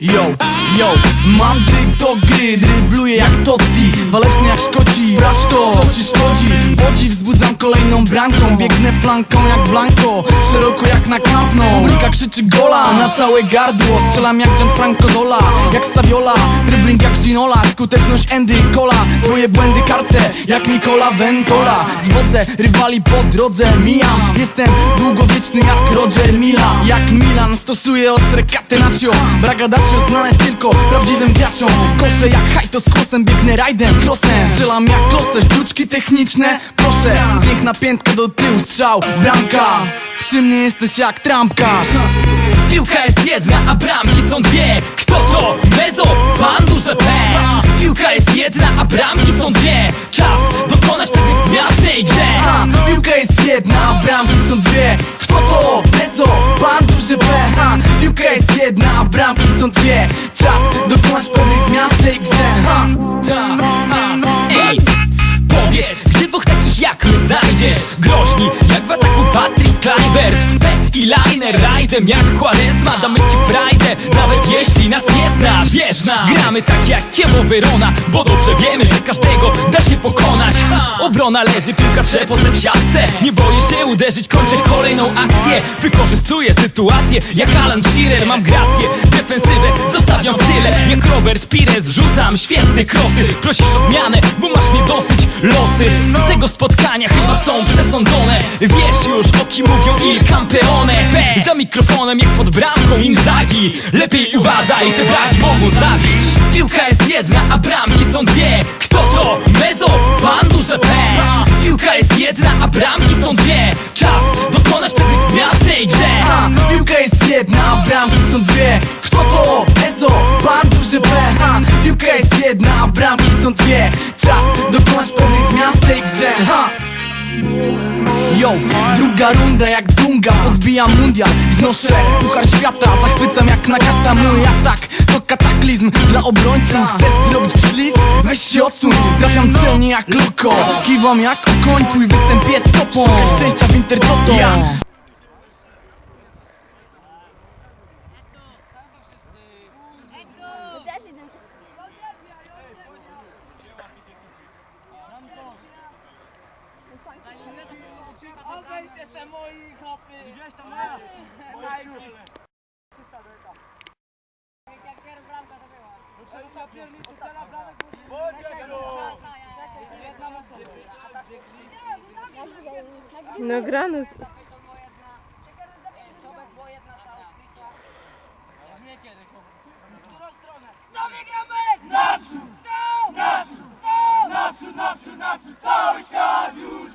Yo, yo, mam ty do gry, drybluję jak Totti. Waleczny jak Szkoci, sprawdź to, co ci szkodzi Podziw wzbudzam kolejną bramką, biegnę flanką jak Blanco Szeroko jak na Nou, publika krzyczy gola na całe gardło. Strzelam jak Gianfranco Zola, jak Saviola. Dribbling jak Ginola, skuteczność Andy Cola. Twoje błędy karce, jak Nicola Ventola Zwodzę rywali po drodze, mijam. Jestem długowieczny jak Roger Mila Jak Milan, stosuję ostre catenaccio Bragadacio znane tylko prawdziwym graczom. Kosze jak hajto z kłosem, biegnę rajdem, crossem. Strzelam jak klosę, sztuczki techniczne Proszę, piękna piętka do tyłu, strzał, bramka. Przy mnie jesteś jak trampkarz. Piłka jest jedna, a bramki są dwie. Kto to? Mezo, pan duże P. Piłka jest jedna, a bramki są dwie. Czas dokonać pewnych zmian w tej grze. Ha, piłka jest jedna, a bramki są dwie. Kto to? Mezo, pan duży P. Ha, Piłka jest jedna, a bramki są dwie. Czas dokonać pewnych zmian w tej grze. Ha. Ta, a, ej Powiedz, znajdziesz. Groźni, jak w ataku Patrick Kluivert. P i Liner, rajdem jak Quaresma. Damy ci frajdę, nawet jeśli nas nie znasz Wierz nam, gramy tak jak Kiewo Verona Bo dobrze wiemy, że każdego da się pokonać. Obrona leży, piłka w przepoce w siatce. Nie boję się uderzyć, kończę kolejną akcję. Wykorzystuję sytuację, jak Alan Shearer. Mam grację, Jak Robert Pires, rzucam świetne krosy. Prosisz o zmianę, bo masz mnie dosyć. Losy tego spotkania chyba są przesądzone. Wiesz już, o kim mówią Il Campeone. Za mikrofonem jak pod bramką Inzaghi. Lepiej uważaj, te braki mogą zabić. Piłka jest jedna, a bramki są dwie. Kto to? Mezo, pan duże P. Piłka jest jedna, a bramki są dwie. Czas dokonać pewnych zmian w tej grze. Piłka jest jedna, a bramki są dwie. Kto to? Piłka jest jedna, a bramki są dwie. Czas dokonać pewnych zmian w tej grze ha. Yo, druga runda jak dunga Podbijam mundial, znoszę puchar świata Zachwycam jak Nakata, mój atak To kataklizm dla obrońców. Chcesz zrobić ślizg? Weź się odsuń. Trafiam celnie jak loko Kiwam jak okoń, twój występ jest topą. Szukaj szczęścia w Intertoto Odejdźcie se moi chopy! Gdzieś tam moja? Najki! Jak bramka to była? No co jest napierniczy, cela bramek Bodzie go! Jedna. Sobek była jedna ta. Nie kiedy. W którą stronę? Dobiegamy! Naprzód! Naprzód! Naprzód! Naprzód! Naprzód! Cały świat już!